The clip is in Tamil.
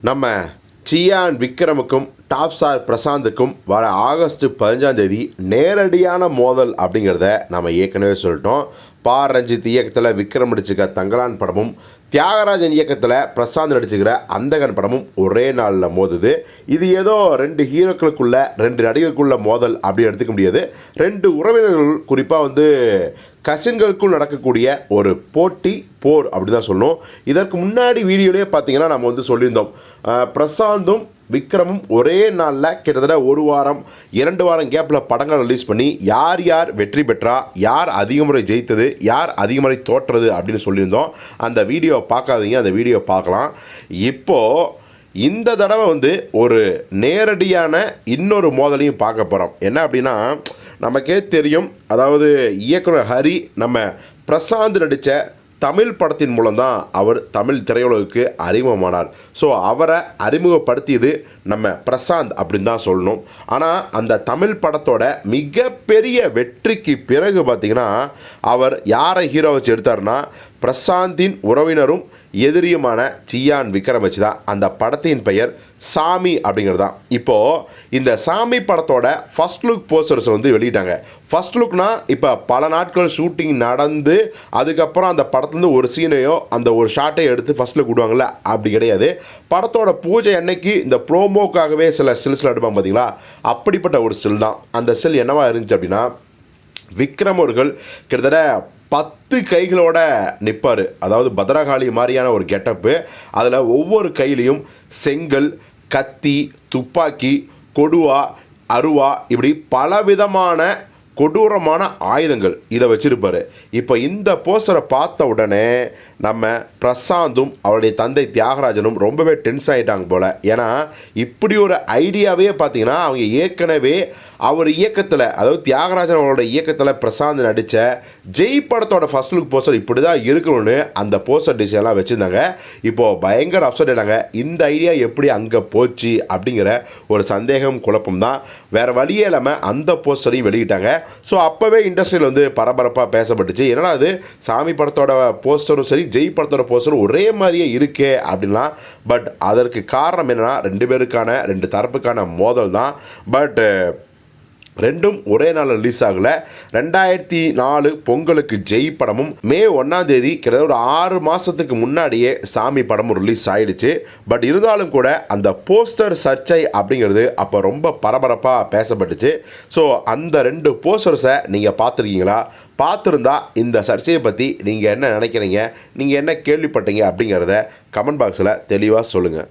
நம்ம சியான் விக்ரமுக்கும் டாப் ஸ்டார் பிரசாந்துக்கும் வர ஆகஸ்ட் பதினஞ்சாம் தேதி நேரடியான மோதல் அப்படிங்கிறத நம்ம ஏற்கனவே சொல்லிட்டோம். பா. ரஞ்சித் இயக்கத்தில் விக்ரம் நடிச்சுக்கிற தங்கலான் படமும் தியாகராஜன் இயக்கத்தில் பிரசாந்த் நடிச்சுக்கிற அந்தகன் படமும் ஒரே நாளில் மோதுது. இது ஏதோ ரெண்டு ஹீரோக்களுக்குள்ள ரெண்டு நடிகர்களுக்குள்ள மோதல் அப்படி எடுத்துக்க முடியாது. ரெண்டு உறவினர்கள் குறிப்பாக வந்து கசின்களுக்குள் நடக்கக்கூடிய ஒரு போட்டி போர் அப்படி தான் சொல்லணும். இதற்கு முன்னாடி வீடியோலேயே பார்த்தீங்கன்னா நம்ம வந்து சொல்லியிருந்தோம். பிரசாந்தும் விக்ரமும் ஒரே நாளில் கிட்டத்தட்ட ஒரு வாரம் இரண்டு வாரம் கேப்பில் படங்கள் ரிலீஸ் பண்ணி யார் யார் வெற்றி பெற்றா யார் அதிக முறை ஜெயித்தது யார் அதிக முறை தோற்றது அப்படின்னு சொல்லியிருந்தோம். அந்த வீடியோ பார்க்காதீங்க அந்த வீடியோ பார்க்கலாம். இப்போது இந்த தடவை வந்து ஒரு நேரடியான இன்னொரு மோதலையும் பார்க்க போகிறோம் என்ன அப்படின்னா நமக்கே தெரியும் அதாவது இயக்குனர் ஹரி நம்ம பிரசாந்த் நடித்த தமிழ் படத்தின் மூலம்தான் அவர் தமிழ் திரையுலகுக்கு அறிமுகமானார். ஸோ அவரை அறிமுகப்படுத்தியது நம்ம பிரசாந்த் அப்படின்னு தான் சொல்லணும். ஆனால் அந்த தமிழ் படத்தோட மிகப்பெரிய வெற்றிக்கு பிறகு பார்த்திங்கன்னா அவர் யாரை ஹீரோ வச்சு எடுத்தாருன்னா பிரசாந்தின் உறவினரும் எதிரியுமான சியான் விக்ரம் வச்சு தான் அந்த படத்தின் பெயர் சாமி அப்படிங்கிறது தான். இப்போது இந்த சாமி படத்தோட ஃபர்ஸ்ட் லுக் போஸ்டர்ஸ் வந்து வெளியிட்டாங்க. ஃபர்ஸ்ட் லுக்னால் இப்போ பல நாட்கள் ஷூட்டிங் நடந்து அதுக்கப்புறம் அந்த படத்துலேருந்து ஒரு சீனையோ அந்த ஒரு ஷாட்டையோ எடுத்து ஃபர்ஸ்ட் லுக் விடுவாங்கள அப்படி கிடையாது. படத்தோட பூஜை அன்னைக்கு இந்த ப்ரோமோக்காகவே சில ஸ்டில்ஸில் எடுப்பாங்க பார்த்தீங்களா அப்படிப்பட்ட ஒரு ஸ்டில் தான். அந்த ஸ்டில் என்னவா இருந்துச்சு அப்படின்னா விக்ரம் அவர்கள் கிட்டத்தட்ட பத்து கைகளோட நிற்பார் அதாவது பத்ரகாளி மாதிரியான ஒரு கெட்டப்பு அதில் ஒவ்வொரு கையிலையும் செங்கல் கத்தி துப்பாக்கி கொடுவா அருவா இப்படி பலவிதமான கொடூரமான ஆயுதங்கள் இதை வச்சுருப்பார். இப்போ இந்த போஸ்டரை பார்த்த உடனே நம்ம பிரசாந்தும் அவருடைய தந்தை தியாகராஜனும் ரொம்பவே டென்ஸ் ஆகிட்டாங்க போல். ஏன்னா இப்படி ஒரு ஐடியாவே பார்த்தீங்கன்னா அவங்க ஏற்கனவே அவர் இயக்கத்தில் அதாவது தியாகராஜன் அவரோட இயக்கத்தில் பிரசாந்த் நடித்த ஜெய் படத்தோட ஃபர்ஸ்ட் லுக் போஸ்டர் இப்படி தான் இருக்கணும்னு அந்த போஸ்டர் டிசைன்லாம் வச்சுருந்தாங்க. இப்போது பயங்கர அப்செட் ஆயிட்டாங்க. இந்த ஐடியா எப்படி அங்கே போச்சு அப்படிங்கிற ஒரு சந்தேகம் குழப்பம் தான். வேறு வழியே இல்லாமல் அந்த போஸ்டரையும் வெளியிட்டாங்க. ஸோ அப்போவே இண்டஸ்ட்ரியில் வந்து பரபரப்பாக பேசப்பட்டுச்சு. என்னடா அது சாமி படத்தோட போஸ்டரும் சரி ஜெய் படத்தோட போஸ்டரும் ஒரே மாதிரியே இருக்கே அப்படின்லாம். பட் அதற்கு காரணம் என்னென்னா ரெண்டு பேருக்கான ரெண்டு தரப்புக்கான மோதல் தான் பட் ரெண்டும் ஒரே நாள் ரிலீஸ் ஆகல. ரெண்டாயிரத்தி நாலு பொங்கலுக்கு ஜெய் படமும் மே ஒன்றாம் தேதி கிட்டத்தட்ட ஒரு ஆறு மாதத்துக்கு முன்னாடியே சாமி படமும் ரிலீஸ் ஆயிடுச்சு. பட் இருந்தாலும் கூட அந்த போஸ்டர் சர்ச்சை அப்படிங்கிறது அப்போ ரொம்ப பரபரப்பாக பேசப்பட்டுச்சு. ஸோ அந்த ரெண்டு போஸ்டர்ஸை நீங்கள் பார்த்துருக்கீங்களா? பார்த்துருந்தா இந்த சர்ச்சையை பற்றி நீங்கள் என்ன நினைக்கிறீங்க? நீங்கள் என்ன கேள்விப்பட்டீங்க அப்படிங்கிறத கமெண்ட் பாக்ஸில் தெளிவாக சொல்லுங்கள்